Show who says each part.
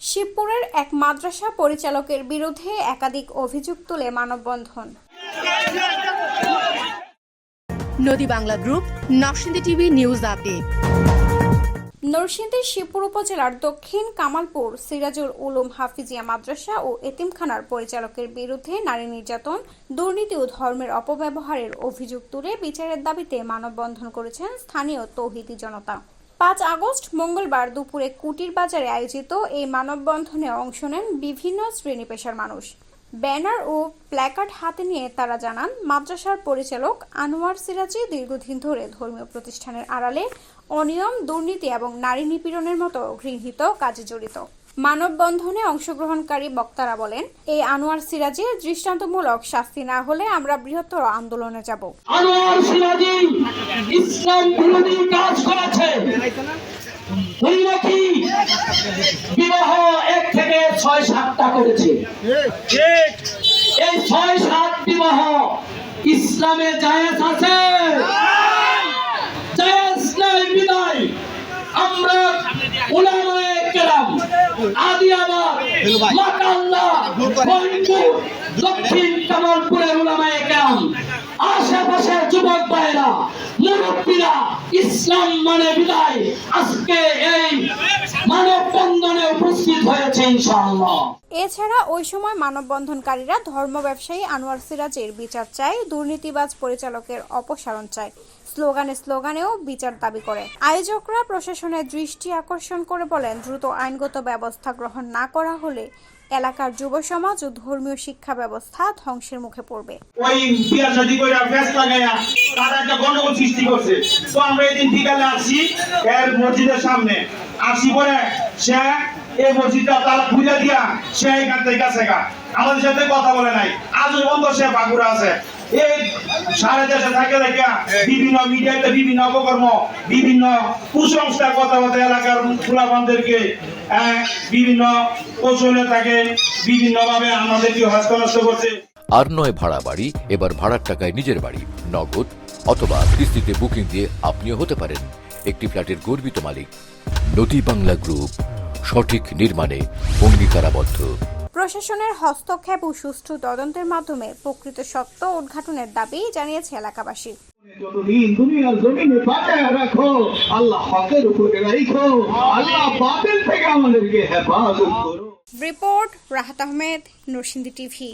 Speaker 1: শিবপুরের এক মাদ্রাসা পরিচালকের বিরুদ্ধে একাধিক অভিযোগ তুলে মানববন্ধন।
Speaker 2: নদী Bangla group Narsingdi TV news update.
Speaker 1: নরসিংদীর শিবপুর উপজেলার দক্ষিণ কামালপুর সিরাজুল উলুম হাফিজিয়া মাদ্রাসা ও এতিমখানার পরিচালকের বিরুদ্ধে নারী নির্যাতন দুর্নীতি ও ধর্মের অপব্যবহারের অভিযোগ তুলে বিচারের দাবিতে মানববন্ধন করেছেন স্থানীয় তৌহিদি জনতা। পাঁচ আগস্ট মঙ্গলবার দুপুরে কুটির বাজারে আয়োজিত এই মানববন্ধনে অংশ নেন বিভিন্ন শ্রেণি পেশার মানুষ। ব্যানার ও প্ল্যাকার্ড হাতে নিয়ে তারা জানান, মাদ্রাসার পরিচালক আনোয়ার সিরাজি দীর্ঘদিন ধরে ধর্মীয় প্রতিষ্ঠানের আড়ালে অনিয়ম, দুর্নীতি এবং নারী নিপীড়নের মতো গৃহীত কাজে জড়িত। মানববন্ধনে অংশগ্রহণকারী বক্তারা বলেন, এই আনোয়ার সিরাজির দৃষ্টান্তমূলক শাস্তি না হলে আমরা বৃহত্তর আন্দোলনে যাব।
Speaker 3: আনোয়ার সিরাজি ইসলাম বিরোধী উনি নাকি বিবাহ এক থেকে ছয় সাতটা করেছে। এই ছয় সাত বিবাহ ইসলামে জায়েজ আছে? জায়েজ আমরা দক্ষিণ কামালপুরের উলামায়ে কেরাম, আশেপাশের যুবক ভাইরা মুরব্বীরা, ইসলাম মানে বিদায়। আজকে এই মানব বন্ধনে উপস্থিত হয়েছে ইনশাআল্লাহ।
Speaker 1: এছাড়া ওই সময় মানববন্ধনকারীরা ধর্ম ব্যবসায়ী আনোয়ার সিরাজের বিচার চায় দুর্নীতিবাজ পরিচালকের অপসারণ চায়। স্লোগানে স্লোগানেও বিচার দাবি করে। আয়োজকরা প্রশাসনের দৃষ্টি আকর্ষণ করে বলেন দ্রুত আইনগত ব্যবস্থা গ্রহণ না করা হলে এলাকার যুব সমাজ ও ধর্মীয় শিক্ষা ব্যবস্থা ধ্বংসের মুখে পড়বে।
Speaker 4: ওই বিয়া শাদি করে ফেস লাগাইয়া তারা একটা গন্ডগোল সৃষ্টি করছে। তো আমরা এদিন বিকালে আসি এর মসজিদের সামনে। আসি পরে সে এই মসজিদটা তারা পূজা দিয়া সে এখান থেকে গা। আমাদের সাথে কথা বলে নাই। আজ পর্যন্ত সে বাঁকুড়া আছে। এই দেশে থাকে দেখা বিভিন্ন মিডিয়াতে বিভিন্ন অপকর্ম, বিভিন্ন কুসংস্কার এলাকার বিভিন্ন কৌশলে তাকে বিভিন্ন ভাবে আমাদেরকে হস্তনষ্ট করছে।
Speaker 5: আর নয় ভাড়া বাড়ি, এবার ভাড়ার টাকায় নিজের বাড়ি, নগদ অথবা কিস্তিতে বুকিং দিয়ে আপনিও হতে পারেন। একটি ফ্ল্যাটের গর্বিত মালিক। নদী বাংলা গ্রুপ সঠিক নির্মাণে অঙ্গীকারাবদ্ধ।
Speaker 1: প্রশাসনের হস্তক্ষেপ ও সুষ্ঠু তদন্তের মাধ্যমে প্রকৃত সত্য উদ্ঘাটনের দাবি জানিয়েছে এলাকাবাসী।
Speaker 3: যতদিন দুনিয়ার জমিনে বাঁচায় রাখো আল্লাহ হকের উপরে রাখো আল্লাহ বাতিল থেকে আমাদেরকে হেফাজত করো।
Speaker 1: Report Rahat Ahmed Narsingdi TV.